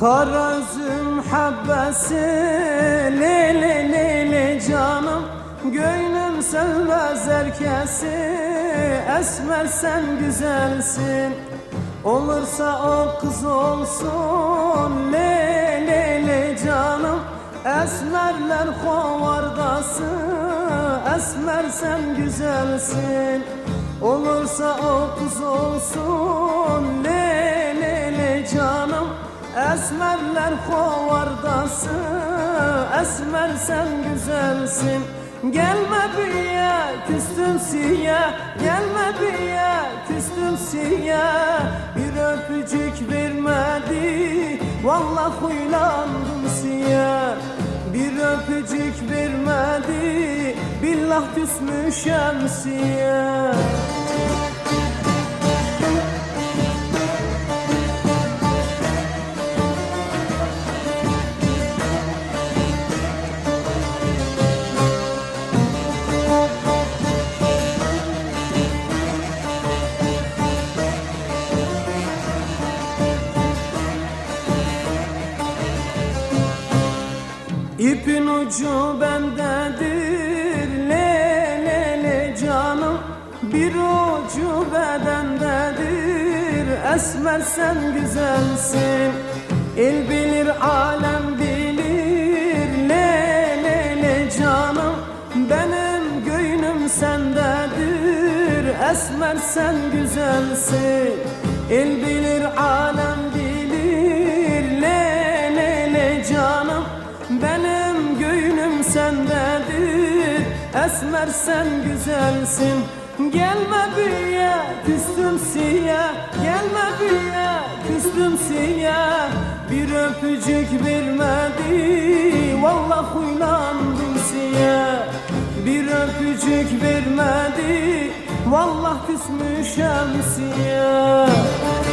Kara üzüm habbesi Lele lele canım. Gönlüm sevmez herkesi Esmer sen güzelsin. Olursa o kız olsun Lele lele canım. Esmerler kovardası Esmer sen güzelsin. Olursa o kız olsun Esmerler kovardası Esmer sen güzelsin. Gelme biye küstüm siyah Gelme biye küstüm siyah. Bir öpücük vermedi Vallahi huylandım siyah. Bir öpücük vermedi Billah küsmüşem siyah Ucu bendedir le le le canım? Bir ucu bedendedir Esmer sen güzelsin. El bilir alem bilir le le le canım? Benim göğnüm sendedir Esmer sen güzelsin. El bilir alem bilir benim göğnüm sendedir. Esmer sen güzelsin. Gelme büyüye küstüm siyah. Gelme büyüye küstüm siyah. Bir öpücük vermedi Vallahi huylandım siyah. Bir öpücük vermedi Vallahi küsmüşem siyah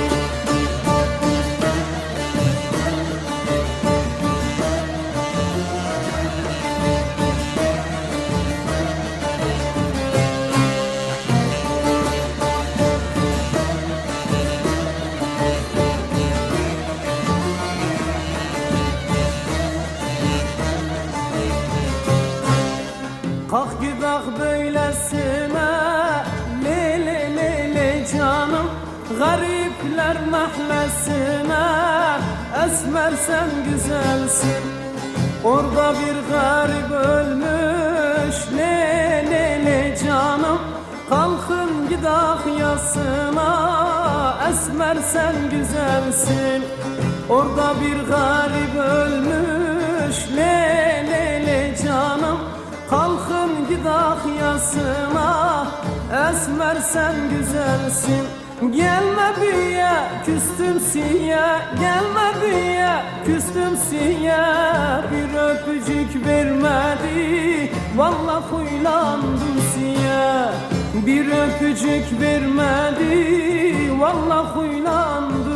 Kalk gidak böylesine. Le le le le canım Garipler mahllesine Esmer sen güzelsin. Orada bir garip ölmüş. Le le canım Kalkın gidak yasına. Esmer sen güzelsin. Orada bir garip ölmüş Kalkın gidak yasına Esmer sen güzelsin. Gelme büyüye küstüm siyah Gelme büyüye küstüm siyah Bir öpücük vermedi Vallahi huylandım siyah Bir öpücük vermedi Vallahi huylandım